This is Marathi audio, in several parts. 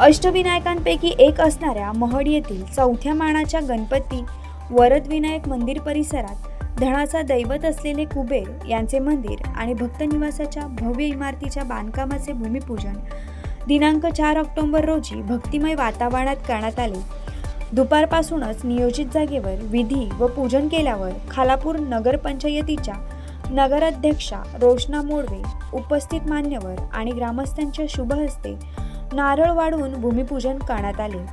अष्टविनायकांपैकी एक असणाऱ्या महड येथील चौथ्या मानाच्या गणपती वरदविनायक मंदिर परिसरात धनाचा दैवत असलेले कुबेर यांचे मंदिर आणि भक्तनिवासाच्या भव्य इमारतीच्या बांधकामाचे भूमिपूजन दिनांक चार ऑक्टोबर रोजी भक्तिमय वातावरणात करण्यात आले. दुपारपासूनच नियोजित जागेवर विधी व पूजन केल्यावर खालापूर नगरपंचायतीच्या नगराध्यक्षा रोशना मोडवे उपस्थित मान्यवर आणि ग्रामस्थांच्या शुभ हस्ते नारळ वाढवून भूमिपूजन करण्यात आले.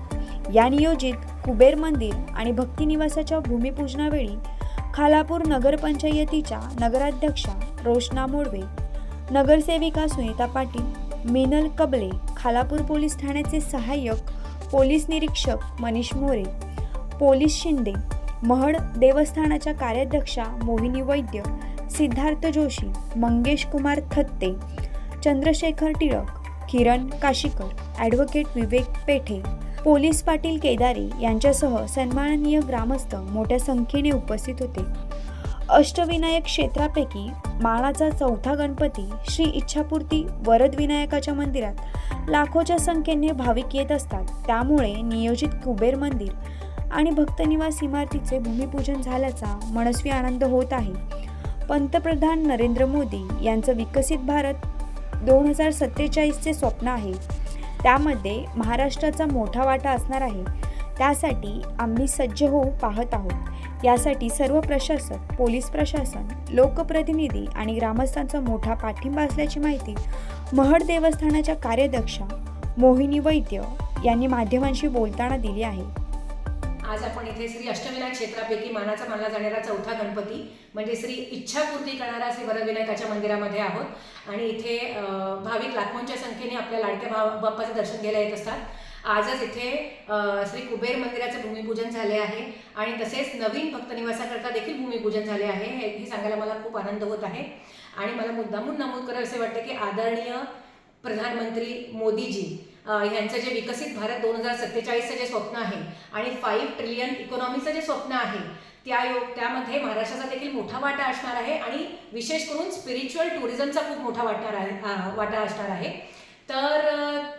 या नियोजित कुबेर मंदिर आणि भक्तिनिवासाच्या भूमिपूजनावेळी खालापूर नगरपंचायतीच्या नगराध्यक्षा रोशना मोडवे नगरसेविका सुनीता पाटील मिनल कबले खालापूर पोलीस ठाण्याचे सहाय्यक पोलीस निरीक्षक मनीष मोरे पोलीस शिंदे महड देवस्थानाच्या कार्याध्यक्षा मोहिनी वैद्य सिद्धार्थ जोशी मंगेश कुमार थत्ते चंद्रशेखर टिळक किरण काशीकर ॲडव्होकेट विवेक पेठे पोलीस पाटील केदारी यांच्यासह सन्माननीय ग्रामस्थ मोठ्या संख्येने उपस्थित होते. अष्टविनायक क्षेत्रापैकी माळाचा चौथा गणपती श्री इच्छापूर्ती वरदविनायकाच्या मंदिरात लाखोच्या संख्येने भाविक येत असतात. त्यामुळे नियोजित कुबेर मंदिर आणि भक्तनिवास इमारतीचे भूमिपूजन झाल्याचा मनस्वी आनंद होत आहे. पंतप्रधान नरेंद्र मोदी यांचं विकसित भारत दोन हजार सत्तेचाळीसचे स्वप्न आहे. त्यामध्ये महाराष्ट्राचा मोठा वाटा असणार आहे. त्यासाठी आम्ही सज्ज होऊ पाहत आहोत. यासाठी सर्व प्रशासक पोलीस प्रशासन लोकप्रतिनिधी आणि ग्रामस्थांचा मोठा पाठिंबा असल्याची माहिती महड देवस्थानाच्या कार्यदक्षा मोहिनी वैद्य यांनी माध्यमांशी बोलताना दिली आहे. आज आपण इथे श्री अष्टविनायक क्षेत्रापैकी मानाचा मानला जाणारा चौथा गणपती म्हणजे श्री इच्छापूर्ती करणारा श्री वरविनायकाच्या मंदिरामध्ये आहोत. आणि इथे भाविक लाखोंच्या संख्येने आपल्या लाडक्या भाव बाप्पाचं दर्शन घ्यायला येत असतात. आजच इथे श्री कुबेर मंदिराचं भूमिपूजन झाले आहे. आणि तसेच नवीन भक्तनिवासाकरता देखील भूमिपूजन झाले आहे. हे सांगायला मला खूप आनंद होत आहे. आणि मला मुद्दामून नमूद करावं असे वाटते की आदरणीय प्रधानमंत्री मोदीजी ह्यांचं जे विकसित भारत दोन हजार सत्तेचाळीसचं जे स्वप्न आहे आणि फाईव्ह ट्रिलियन इकॉनॉमीचं जे स्वप्न आहे त्या योग त्यामध्ये महाराष्ट्राचा देखील मोठा वाटा असणार आहे आणि विशेष करून स्पिरिच्युअल टुरिझमचा खूप मोठा वाटणार आहे वाटा असणार आहे. तर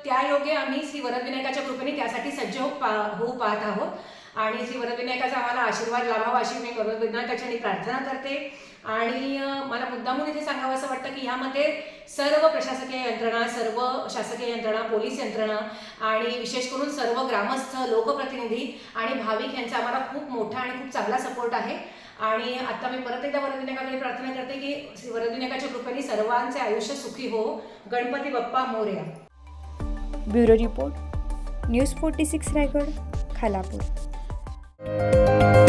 त्या योगे आम्ही श्री वरदविनायकाच्या कृपेने त्यासाठी सज्ज हो पा होऊ पाहत आहोत. आणि श्री वरदविनायकाचा आम्हाला आशीर्वाद लाभावा अशी मी वरदविनायकाच्या प्रार्थना करते. आणि मला मुद्दामून इथे सांगावं असं वाटतं की ह्यामध्ये सर्व प्रशासकीय यंत्रणा सर्व शासकीय यंत्रणा पोलीस यंत्रणा आणि विशेष करून सर्व ग्रामस्थ लोकप्रतिनिधी आणि भाविक यांचा आम्हाला खूप मोठा आणि खूप चांगला सपोर्ट आहे. आणि आता मी परत एकदा वरदविनायकाकडे प्रार्थना करते की श्री वरदविनायकाच्या कृपेने सर्वांचे आयुष्य सुखी हो. Ganpati Bappa Morya. Bureau report. News forty six Raigad Khalapur. Música